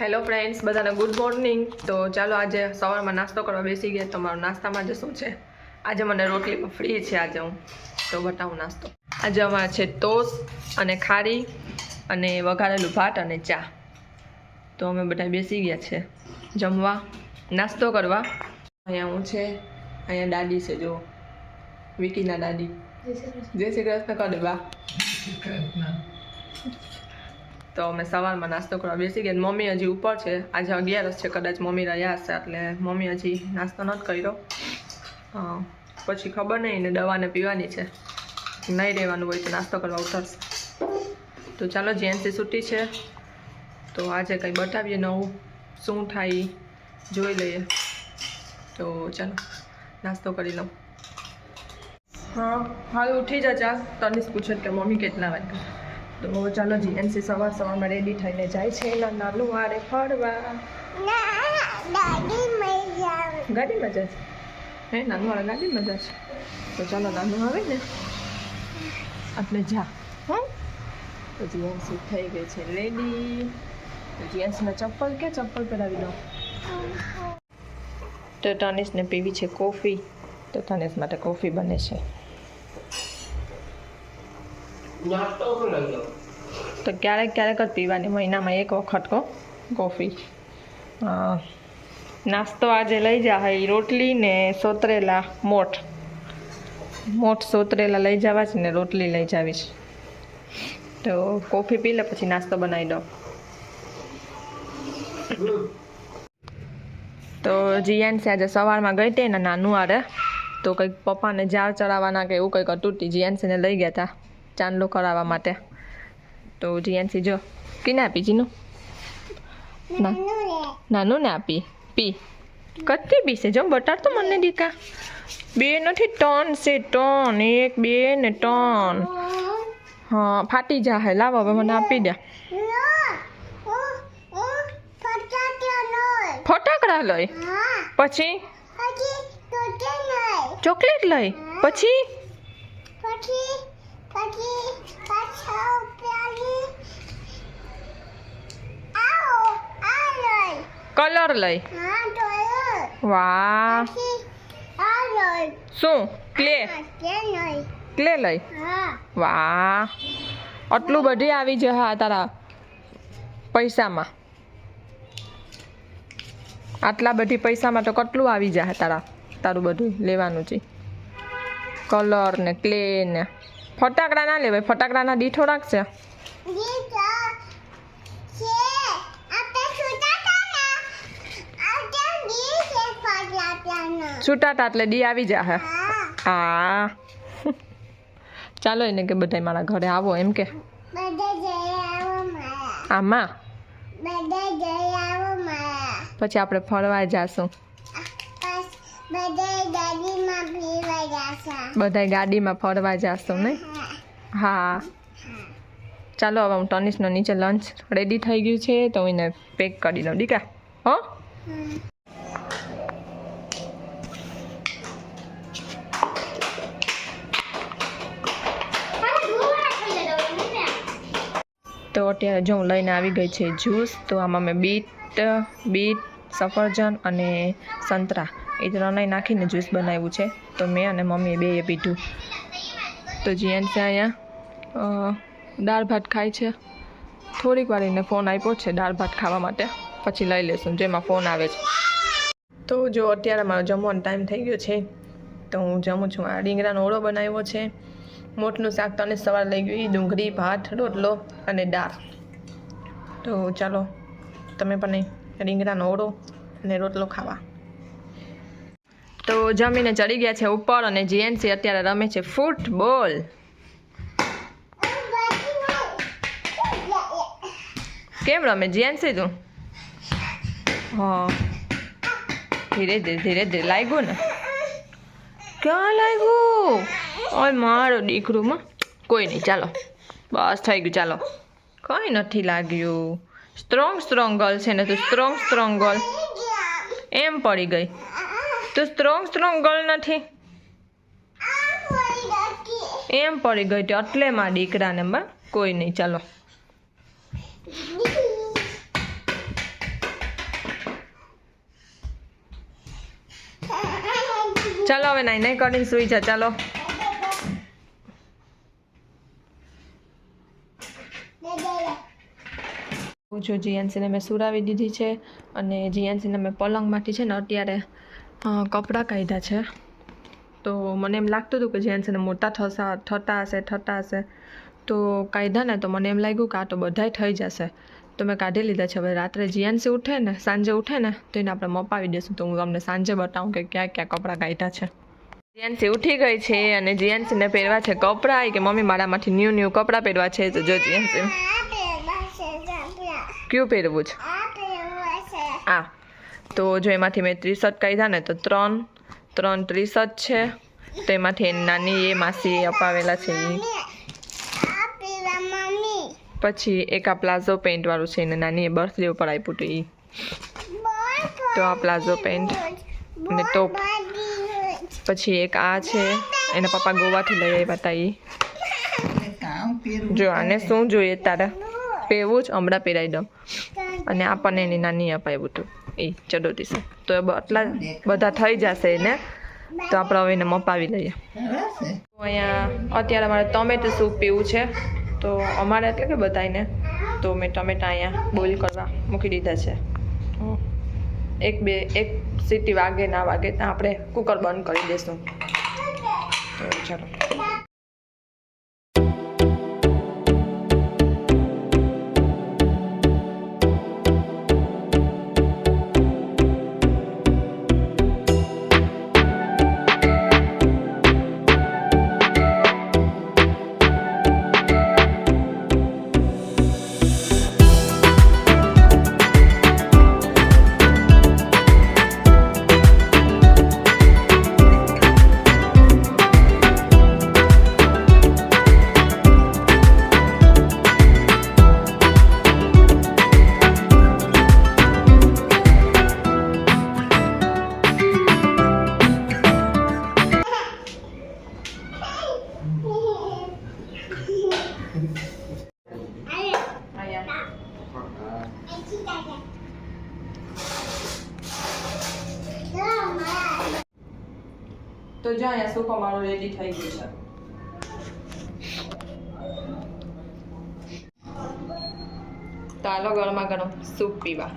Hello friends બધાને good morning તો ચાલો આજે સવારમાં નાસ્તો કરવા બેસી ગયા. તમારો નાસ્તામાં જ શું છે? આજે મને રોટલીમાં ફ્રી છે આજે હું. તો બતાવું નાસ્તો. આજે અમારે છે ટોસ અને ખારી અને વઘારેલું ભાત અને ચા. તો અમે બધા બેસી ગયા છે જમવા. નાસ્તો કરવા. અહીંયા હું છે. અહીંયા દાદી છે જો વિકીના દાદી. જય શ્રી કૃષ્ણ. કરે બા. તો અમે સવારમાં નાસ્તો કરવા બેસી ગયા મમ્મી હજી ઉપર છે. આજે અગિયારસ છે, કદાચ મમ્મી રહ્યા હશે, એટલે મમ્મી હજી નાસ્તો નથી કર્યો. પછી ખબર નહીં ને દવાને પીવાની છે. નહીં રહેવાનું હોય તો નાસ્તો કરવા ઉતરશે. તો ચાલો જેન્સી છૂટી છે. તો આજે કંઈ બતાવીએ નવું. શું થાય, જોઈ લઈએ. તો ચાલો, નાસ્તો કરી લઉં. હા, હાલ ઉઠી જા ચા તનિષ પૂછે કે મમ્મી કેટલા વાગે તો ચાલો જીએનસી સવાર સવારમાં રેડી થઈને જાય છે એના નાનું વારે ફરવા. ગાડીમાં છે. હે, નાનું વાળા ગાડીમાં છે. તો ચાલો નાનું આવે ને. આપણે જા. હં. તો જીએનસી થઈ ગઈ છે રેડી તો જીએનસીના ચપ્પલ કે ચપ્પલ પહેરાવી દો તો ટાનિસને પીવી છે કોફી. તો ટાનિસ માટે કોફી બને છે. તો ક્યારેક ક્યારેક જ પીવાની મહિનામાં એક વખત કો કોફી. નાસ્તો આજે લઈ જા હઈ રોટલી ને સોતરેલા મોઠ. મોઠ સોતરેલા લઈ જવા છે ને રોટલી લઈ જાવીશ તો કોફી પી લે પછી નાસ્તો બનાવી દો તો જીયાન આજે સવારમાં ગઈ હતી ને નાનું આરે તો કંઈક પપ્પાને ઝાડ ચડાવવાના કે એવું કંઈક હતું જીયાનસીને લઈ ગયા હતા ચાંદલો કરાવવા માટે. તો જીયાનસી જો કીને આપી જીનું? ના. નાનું ને આપી. પી. કતી પી છે જો બટાર તો મને દીકા. બે નથી ત્રણ છે ત્રણ એક બે ને ત્રણ હા ફાટી જા હે. લાવો હવે મને આપી દે. ફટાકડા લઈ. પછી? ચોકલેટ લઈ. પછી કલર લઈ. વાહ. શું? ક્લે ક્લે લઈ. વાહ. આટલું બધી આવી જ હા તારા પૈસામાં. આટલા બધી પૈસામાં તો કેટલું આવી જાય તારા, તારું બધું લેવાનું છે. કલર ને ક્લે ને. ફટાકડા ના લેવાય. ફટાકડાના દીઠો રાખશે છૂટાટા એટલે ડી આવી જાય હા. ચાલો એને કે બધા મારા ઘરે આવો એમ કે. આમાં? પછી આપણે ફરવા જાશું. બધા ગાડીમાં ફરવા જશો ને? હા. ચાલો હવે હું ટનિશનો નીચે લંચ રેડી થઈ ગયું છે તો હું એને પેક કરી દઉં દીકા હો? તો અત્યારે જો હું લઈને આવી ગઈ છે જ્યુસ તો આમાં મેં બીટ બીટ સફરજન અને સંતરા. એ ત્રણેય નાખીને જ્યુસ બનાવ્યું છે. તો મેં અને મમ્મીએ બેએ પીધું. તો જીએન છે અહીંયા દાળ ભાત ખાય છે. થોડીક વાર એને ફોન આપ્યો છે દાળ ભાત ખાવા માટે. પછી લઈ લેશું જેમાં ફોન આવે છે. તો જો અત્યારે મારો જમવાનો ટાઈમ થઈ ગયો છે, તો હું જમું છું. આ રીંગણાનો ઓળો બનાવ્યો છે. મોટનું શાક તને સવાર લઈ ગયું એ ડુંગળી, ભાત, રોટલો અને દાળ. તો ચાલો, તમે પણ રીંગણાનો ઓળો અને રોટલો ખાવા. તો જમીને ચડી ગયા છે ઉપર અને જીએનસી અત્યારે રમે છે ફૂટબોલ. કેમ રમે જીએનસી તું? હા. ધીરે ધીરે ધીરે ધીરે લાગ્યું ને. ક્યાં લાગ્યું? ઓય મારો દીકરો માં. કોઈ નહીં, ચાલો. બસ થઈ ગયું, ચાલો. કંઈ નથી લાગ્યું. સ્ટ્રોંગ સ્ટ્રોંગ ગર્લ છે ને તું સ્ટ્રોંગ સ્ટ્રોંગ ગર્લ એમ પડી ગઈ. તો સ્ટ્રોંગ સ્ટ્રોંગ ગર્લ નથી. એમ પડી ગઈ હતી એટલે માં દીકરાને માં કોઈ નહીં, ચાલો. ચાલો હવે નાઈ નહીં કરીને સુઈ જા, ચાલો. જો જીએનસીને મેં સુરાવી દીધી છે અને જીએનસીને મેં પલંગ પલંગમાંથી છે ને, અત્યારે કપડાં કાઢ્યા છે. તો મને એમ લાગતું હતું કે જીએનસીને મોટા થશા થતા હશે થતા હશે. તો કાઢ્યા ને તો મને એમ લાગ્યું કે આ તો બધાય થઈ જશે. તો મેં કાઢી લીધા છે. હવે રાત્રે જીએનસી ઉઠે ને સાંજે ઉઠે ને તો એને આપણે મપાવી દઈશું તો હું તમને સાંજે બતાવું કે ક્યાં ક્યાં કપડાં કાઢ્યા છે. જીએનસી ઉઠી ગઈ છે અને જીએનસીને પહેરવા છે કપડાં. કે મમ્મી મારામાંથી ન્યૂ ન્યૂ કપડાં પહેરવા છે. તો જો જીએનસી ક્યું પહેરવું છે. આ. તો જો એમાંથી મેં ત્રીસઠ કાઢ્યા ને તો ત્રણ ત્રણ ત્રીસ જ છે. તો એમાંથી નાની, એ માસી અપાવેલા છે. એ પછી એક આ પ્લાઝો પેન્ટ વાળું છે, એને નાની એ બર્થડે ઉપર આપ્યું હતું એ તો આ પ્લાઝો પેન્ટ અને ટોપ પછી એક આ છે, એના પપ્પા ગોવાથી લઈ આવ્યા હતા એ જો આને શું જોઈએ તારે? પહેરવું જ, હમણાં પહેરાવી દઉં. અને આપણને એની નાની અપાવ્યું હતું. એ ચડોતી છે તો એટલા બધા થઈ જશે એને તો આપણે હવે એને મપાવી લઈએ. અહીંયા અત્યારે અમારે ટમેટું સૂપ પીવું છે. તો અમારે એટલે કે બધાને તો મેં ટમેટા અહીંયા બોઇલ કરવા મૂકી દીધા છે. એક બે, એક સીટી વાગે, ના વાગે, ત્યાં આપણે કુકર બંધ કરી દઈશું તો ચાલો. તો જો અહીંયા સૂપ અમારો રેડી થઈ ગયું છે. તાલો ગરમા ગરમ સૂપ પીવા.